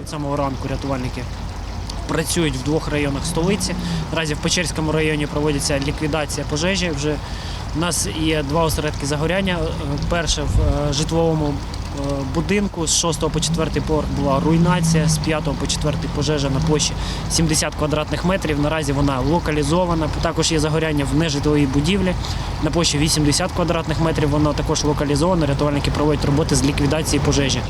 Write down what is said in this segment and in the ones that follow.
Від самого ранку рятувальники працюють в двох районах столиці. Наразі в Печерському районі проводиться ліквідація пожежі. Вже у нас є два осередки загоряння. Е, Перше в е, житловому е, будинку з 6 по 4 поверх була руйнація, з 5 по 4 пожежа на площі 70 квадратних метрів. Наразі вона локалізована. Також є загоряння в нежитловій будівлі на площі 80 квадратних метрів. Воно також локалізовано. Рятувальники проводять роботи з ліквідації пожежі.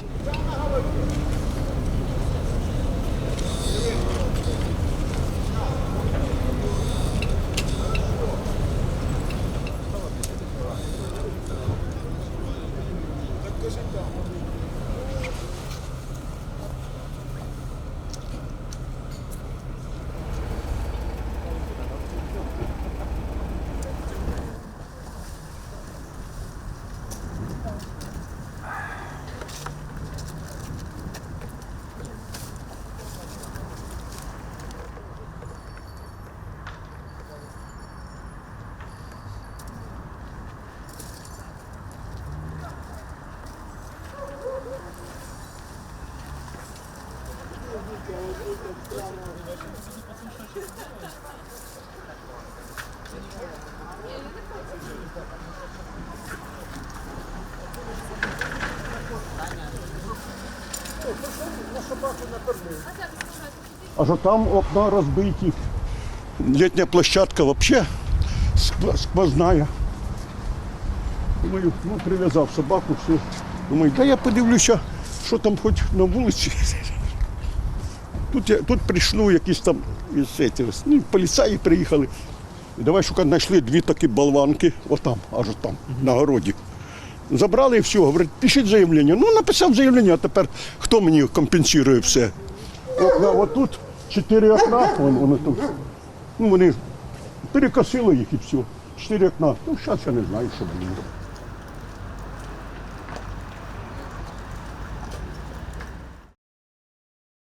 А що там окна розбиті. Літня площадка взагалі сквозная. Думаю, ну прив'язав собаку, все. Думаю, да я подивлюся, що там хоч на вулиці. Тут, тут прийшли якісь там ну, поліцаї приїхали. І давай шукати, знайшли дві такі болванки, отам, аж там, на городі. Забрали і все, говорять, пишіть заявлення. Ну, написав заявлення, а тепер хто мені компенсує все? От тут чотири окна, вон, вони тут. Ну, вони перекосили їх і все. Чотири окна. Ну, зараз я не знаю, що буде.